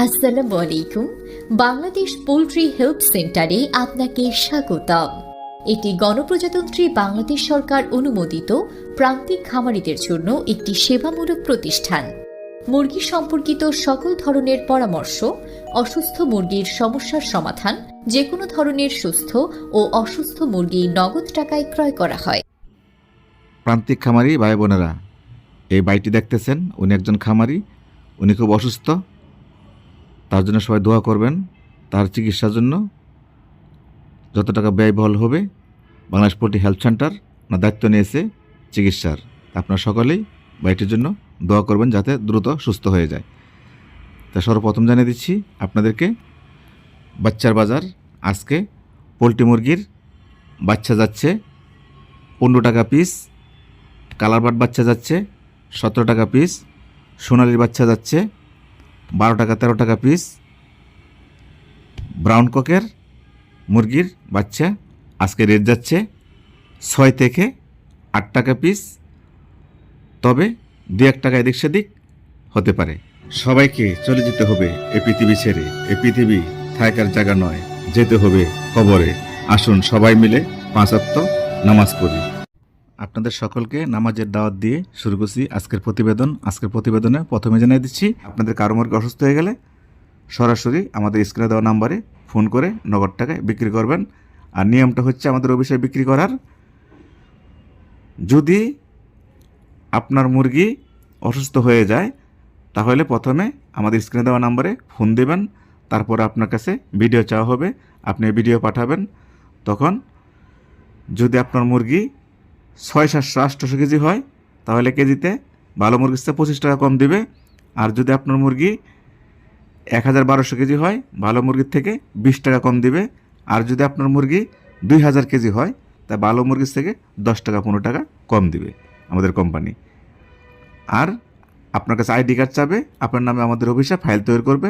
আসসালামু আলাইকুম। Bangladesh poultry health সেন্টারে আপনাকে স্বাগতম। এটি গণপ্রজাতন্ত্রী বাংলাদেশ সরকার অনুমোদিত প্রান্তিক খামারিদের জন্য একটি সেবামূলক প্রতিষ্ঠান। মুরগি সম্পর্কিত সকল ধরনের পরামর্শ, অসুস্থ মুরগির সমস্যার সমাধান যে কোনো ধরনের সুস্থ ও অসুস্থ মুরগি নগদ টাকায় ক্রয় করা হয়। প্রান্তিক খামারি ভাই বোনেরা, এই বাইটি দেখতেছেন, উনি একজন খামারি, উনি খুব অসুস্থ। তার জন্য সবাই দোয়া করবেন তার চিকিৎসার জন্য। যত টাকা ব্যয়বহল হবে, বাংলাদেশ পোল্ট্রি হেলথ সেন্টার না দায়িত্ব নিয়েছে চিকিৎসার। আপনারা সকলেই বাড়িটির জন্য দোয়া করবেন যাতে দ্রুত সুস্থ হয়ে যায়। তা সর্বপ্রথম জানিয়ে দিচ্ছি আপনাদেরকে, বাচ্চার বাজার আজকে পোলট্রি মুরগির বাচ্চা যাচ্ছে, পনেরো টাকা পিস কালারবাট বাচ্চা যাচ্ছে, সতেরো টাকা পিস সোনালির বাচ্চা যাচ্ছে বারো টাকা, তেরো টাকা পিস ব্রাউন ককের মুরগির বাচ্চা আজকে রেট যাচ্ছে ছয় থেকে আট টাকা পিস তবে দু এক টাকা এদিক সেদিক হতে পারে। সবাইকে চলে যেতে হবে এ পৃথিবী ছেড়ে। এ পৃথিবী থাকার জায়গা নয়, যেতে হবে কবরে। আসুন সবাই মিলে পাঁচাত্ম নামাজ পড়ি। আপনাদের সকলকে নামাজের দাওয়াত দিয়ে শুরু করছি আজকের প্রতিবেদন। আজকের প্রতিবেদনে প্রথমে জানিয়ে দিচ্ছি, আপনাদের কারও মুরগি অসুস্থ হয়ে গেলে সরাসরি আমাদের স্ক্রিনে দেওয়া নাম্বারে ফোন করে নগদ টাকায় বিক্রি করবেন। আর নিয়মটা হচ্ছে আমাদের অফিসে বিক্রি করার। যদি আপনার মুরগি অসুস্থ হয়ে যায়, তাহলে প্রথমে আমাদের স্ক্রিনে দেওয়া নাম্বারে ফোন দেবেন। তারপর আপনার কাছে ভিডিও চাওয়া হবে, আপনি ভিডিও পাঠাবেন। তখন যদি আপনার মুরগি ছয় সাতশো আটশোশো কেজি হয়, তাহলে কেজিতে ভালো মুরগির চেয়ে পঁচিশ টাকা কম দিবে। আর যদি আপনার মুরগি এক হাজার বারোশো কেজি হয়, ভালো মুরগির থেকে বিশ টাকা কম দিবে। আর যদি আপনার মুরগি দুই হাজার কেজি হয়, তা ভালো মুরগির থেকে দশ টাকা, পনেরো টাকা কম দিবে আমাদের কোম্পানি। আর আপনার কাছে আইডি কার্ড চাবে, আপনার নামে আমাদের অফিসে ফাইল তৈরি করবে।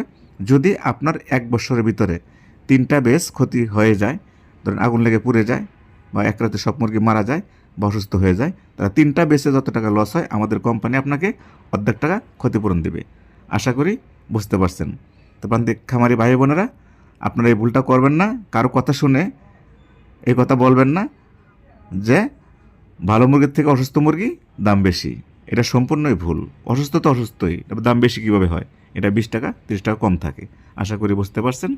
যদি আপনার এক বছরের ভিতরে তিনটা বেশ ক্ষতি হয়ে যায়, ধরেন আগুন লেগে পুড়ে যায় বা এক রাতে সব মুরগি মারা যায় বা অসুস্থ হয়ে যায়। তারা তিনটা বেসে যত টাকা লস হয়, আমাদের কোম্পানি আপনাকে অর্ধেক টাকা ক্ষতিপূরণ দেবে। আশা করি বুঝতে পারছেন। তো প্রান্তিক খামারি ভাই বোনেরা, আপনারা এই ভুলটা করবেন না। কারও কথা শুনে এই কথা বলবেন না যে ভালো মুরগির থেকে অসুস্থ মুরগি দাম বেশি। এটা সম্পূর্ণই ভুল। অসুস্থ তো অসুস্থই দাম বেশি কীভাবে হয়? এটা বিশ টাকা, তিরিশ টাকা কম থাকে। আশা করি বুঝতে পারছেন।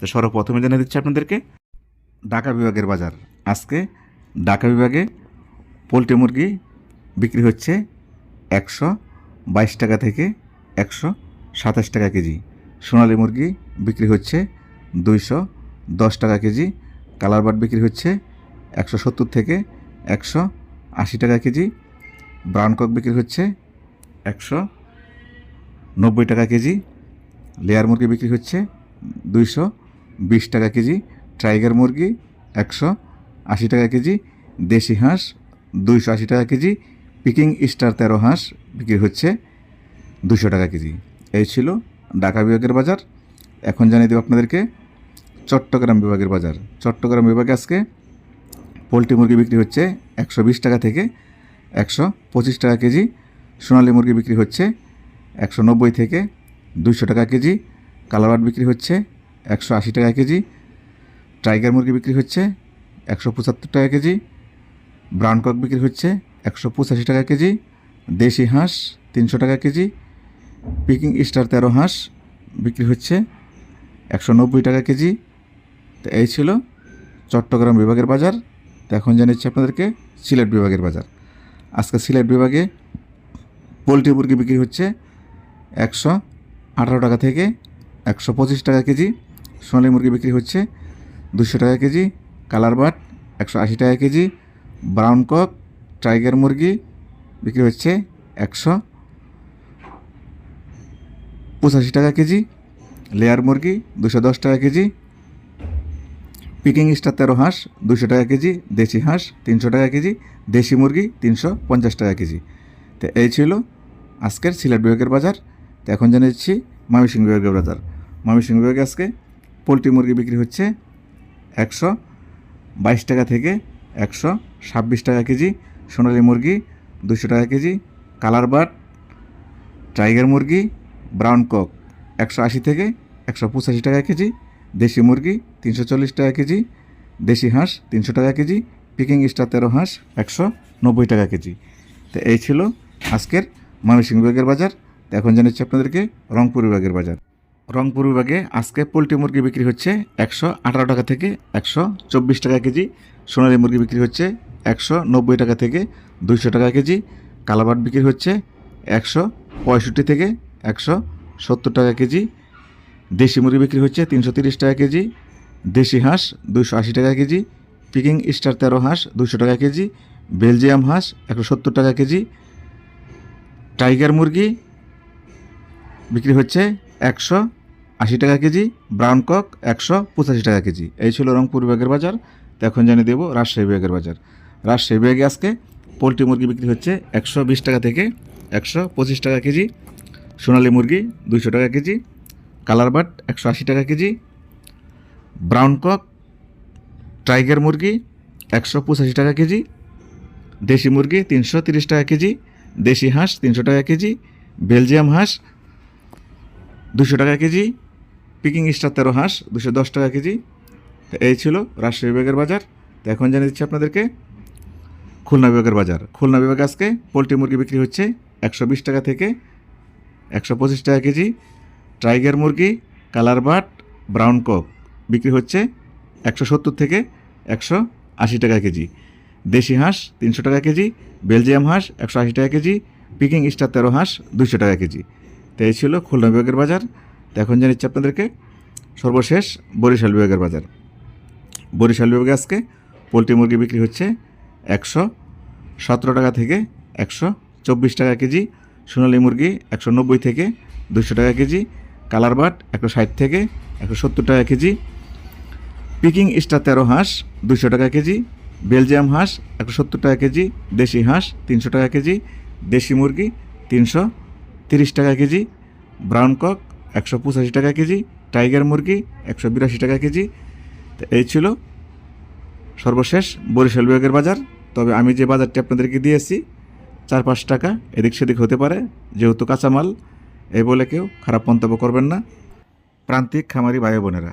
তো সর্বপ্রথমে জানিয়ে দিচ্ছি আপনাদেরকে, ঢাকা বিভাগের বাজার। আজকে ঢাকা বিভাগে পোলট্রি মুরগি বিক্রি হচ্ছে একশো বাইশ টাকা থেকে একশো সাতাশ টাকা কেজি। সোনালী মুরগি বিক্রি হচ্ছে দুইশো দশ টাকা কেজি। কালারবাট বিক্রি হচ্ছে একশো সত্তর থেকে একশো আশি টাকা কেজি। ব্রাউন কক বিক্রি হচ্ছে একশো নব্বই টাকা কেজি। লেয়ার মুরগি বিক্রি হচ্ছে দুইশো বিশ টাকা কেজি। টাইগার মুরগি একশো আশি টাকা কেজি। দেশি হাঁস দুইশো আশি টাকা কেজি পিকিং স্টার তেরো হাঁস বিক্রি হচ্ছে দুশো টাকা কেজি। এই ছিল ঢাকা বিভাগের বাজার। এখন জানিয়ে দেবো আপনাদেরকে চট্টগ্রাম বিভাগের বাজার। চট্টগ্রাম বিভাগে আজকে পোলট্রি মুরগি বিক্রি হচ্ছে একশো বিশ টাকা থেকে একশো পঁচিশ টাকা কেজি, সোনালী মুরগি বিক্রি হচ্ছে একশো নব্বই থেকে দুইশো টাকা কেজি কালারবাট বিক্রি হচ্ছে একশো আশি টাকা কেজি, টাইগার মুরগি বিক্রি হচ্ছে একশো পঁচাত্তর টাকা কেজি ব্রাউন কক বিক্রি হচ্ছে একশো পঁচাশি টাকা কেজি, দেশি হাঁস তিনশো টাকা কেজি, পিকিং স্টার তেরো হাঁস বিক্রি হচ্ছে একশো নব্বই টাকা কেজি। তো এই ছিল চট্টগ্রাম বিভাগের বাজার। তো এখন জানিয়েছি আপনাদেরকে সিলেট বিভাগের বাজার। আজকে সিলেট বিভাগে পোলট্রি মুরগি বিক্রি হচ্ছে একশো আঠারো টাকা থেকে একশো পঁচিশ টাকা কেজি। সোনালী মুরগি বিক্রি হচ্ছে দুশো টাকা কেজি। কালার বাট একশো আশি টাকা কেজি। ব্রাউন কক, টাইগার মুরগি, বিক্রি হচ্ছে একশো পঁচাশি টাকা কেজি, লেয়ার মুরগি দুশো দশ টাকা কেজি, পিকিং স্টার তেরো হাঁস দুশো টাকা কেজি, দেশি হাঁস তিনশো টাকা কেজি, দেশি মুরগি তিনশো পঞ্চাশ টাকা কেজি। তো এই ছিল আজকের সিলেট বিভাগের বাজার। তো এখন জানিয়েছি ময়মনসিংহ বিভাগের বাজার। ময়মনসিংহ বিভাগে আজকে পোলট্রি মুরগি বিক্রি হচ্ছে একশো বাইশ টাকা থেকে একশো ছাব্বিশ টাকা কেজি সোনালী মুরগি দুশো টাকা কেজি কালার বাট টাইগার মুরগি, ব্রাউন কক, একশো আশি থেকে একশো পঁচাশি টাকা কেজি দেশি মুরগি, তিনশো চল্লিশ টাকা কেজি দেশি হাঁস, তিনশো টাকা কেজি পিকিং স্টার তেরো হাঁস, একশো নব্বই টাকা কেজি। তো এই ছিল আজকের ময়মনসিংহ বিভাগের বাজার। এখন জানাচ্ছি আপনাদেরকে রংপুর বিভাগের বাজার। রংপুর বিভাগে আজকে পোলট্রি মুরগি বিক্রি হচ্ছে একশো আঠারো টাকা থেকে একশো চব্বিশ টাকা কেজি সোনালী মুরগি বিক্রি হচ্ছে একশো নব্বই টাকা থেকে দুইশো টাকা কেজি, কালাবাট বিক্রি হচ্ছে একশো পঁয়ষট্টি থেকে একশো সত্তর টাকা কেজি, দেশি মুরগি বিক্রি হচ্ছে তিনশো তিরিশ টাকা কেজি, দেশি হাঁস দুইশো আশি টাকা কেজি, পিকিং স্টার তেরো হাঁস দুশো টাকা কেজি, বেলজিয়াম হাঁস একশো সত্তর টাকা কেজি, টাইগার মুরগি বিক্রি হচ্ছে একশো আশি টাকা কেজি, ব্রাউন কক একশো পঁচাশি টাকা কেজি। এই ছিল রংপুর বিভাগের বাজার। এখন জানিয়ে দেবো রাজশাহী বিভাগের বাজার। রাজশাহী বিভাগে আজকে পোলট্রি মুরগি বিক্রি হচ্ছে একশো বিশ টাকা থেকে একশো পঁচিশ টাকা কেজি, সোনালী মুরগি দুইশো টাকা কেজি কালার বাট একশো আশি টাকা কেজি, ব্রাউন কক টাইগার মুরগি একশো পঁচাশি টাকা কেজি, দেশি মুরগি তিনশো তিরিশ টাকা কেজি, দেশি হাঁস তিনশো টাকা কেজি, বেলজিয়াম হাঁস দুশো টাকা কেজি, পিকিং স্টার তেরো হাঁস দুশো দশ টাকা কেজি তো এই ছিল রাজশাহী বিভাগের বাজার। তো এখন জানিয়ে দিচ্ছি আপনাদেরকে, খুলনা বিভাগের বাজার। খুলনা বিভাগে আজকে পোলট্রি মুরগি বিক্রি হচ্ছে একশো বিশ টাকা থেকে একশো পঁচিশ টাকা কেজি। টাইগার মুরগি, কালার বাট, ব্রাউন কক বিক্রি হচ্ছে একশো সত্তর থেকে একশো আশি টাকা কেজি। দেশি হাঁস তিনশো টাকা কেজি, বেলজিয়াম হাঁস একশো আশি টাকা কেজি, পিকিং স্টার তেরো হাঁস দুশো টাকা কেজি। তো এই ছিল খুলনা বিভাগের বাজার। এখন জানিচ্ছি আপনাদেরকে, সর্বশেষ বরিশাল বিভাগের বাজার। বরিশাল বিভাগে আজকে পোলট্রি মুরগি বিক্রি হচ্ছে একশো সতেরো টাকা থেকে একশো চব্বিশ টাকা কেজি, সোনালী মুরগি একশো নব্বই থেকে দুশো টাকা কেজি, কালার বাট একশো ষাট থেকে একশো সত্তর টাকা কেজি, পিকিং স্টার তেরো হাঁস দুশো টাকা কেজি, বেলজিয়াম হাঁস একশো সত্তর টাকা কেজি, দেশি হাঁস তিনশো টাকা কেজি, দেশি মুরগি তিনশো তিরিশ টাকা কেজি, ব্রাউন কক একশো পঁচাশি টাকা কেজি, টাইগার মুরগি একশো বিরাশি টাকা কেজি তো এই ছিল সর্বশেষ বরিশাল বিভাগের বাজার। তবে আমি যে বাজারটি আপনাদেরকে দিয়েছি, চার পাঁচ টাকা এদিক সেদিক হতে পারে। যেহেতু কাঁচামাল এই বলে কেউ খারাপ মন্তব্য করবেন না। প্রান্তিক খামারি ভাই বোনেরা,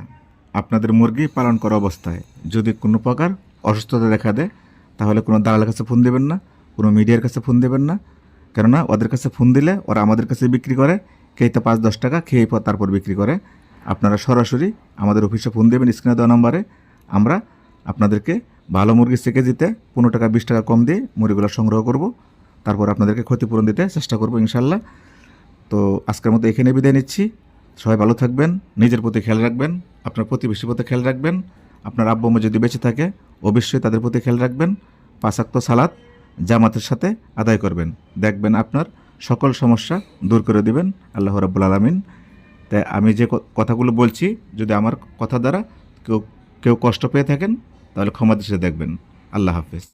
আপনাদের মুরগি পালন করা অবস্থায় যদি কোনো প্রকার অসুস্থতা দেখা দেয়, তাহলে কোনো দালালের কাছে ফোন দেবেন না, কোনো মিডিয়ার কাছে ফোন দেবেন না। কেননা ওদের কাছে ফোন দিলে ওরা আমাদের কাছে বিক্রি করে খেয়ে পাঁচ দশ টাকা খেয়ে তারপর বিক্রি করে। আপনারা সরাসরি আমাদের অফিসে ফোন দেবেন, স্ক্রিনে দেওয়া নম্বরে। আমরা আপনাদেরকে ভালো মুরগি সেকে দিতে পনেরো টাকা, বিশ টাকা কম দিয়ে মুরগিগুলো সংগ্রহ করব। তারপর আপনাদেরকে ক্ষতিপূরণ দিতে চেষ্টা করব ইনশাল্লাহ তো আজকের মতো এখানে বিদায় নিচ্ছি। সবাই ভালো থাকবেন, নিজের প্রতি খেয়াল রাখবেন, আপনার প্রতিবেশীর প্রতি খেয়াল রাখবেন, আপনার আব্বু যদি বেঁচে থাকে, অবশ্যই তাদের প্রতি খেয়াল রাখবেন পাশাক্ত সালাত জামাতের সাথে আদায় করবেন। দেখবেন আপনার সকল সমস্যা দূর করে দিবেন। আল্লাহ রাব্বুল আলমিন। তাই আমি যে কথাগুলো বলছি, যদি আমার কথা দ্বারা কেউ কেউ কষ্ট পেয়ে থাকেন, তাহলে ক্ষমা দেশে দেখবেন। আল্লাহ হাফেজ।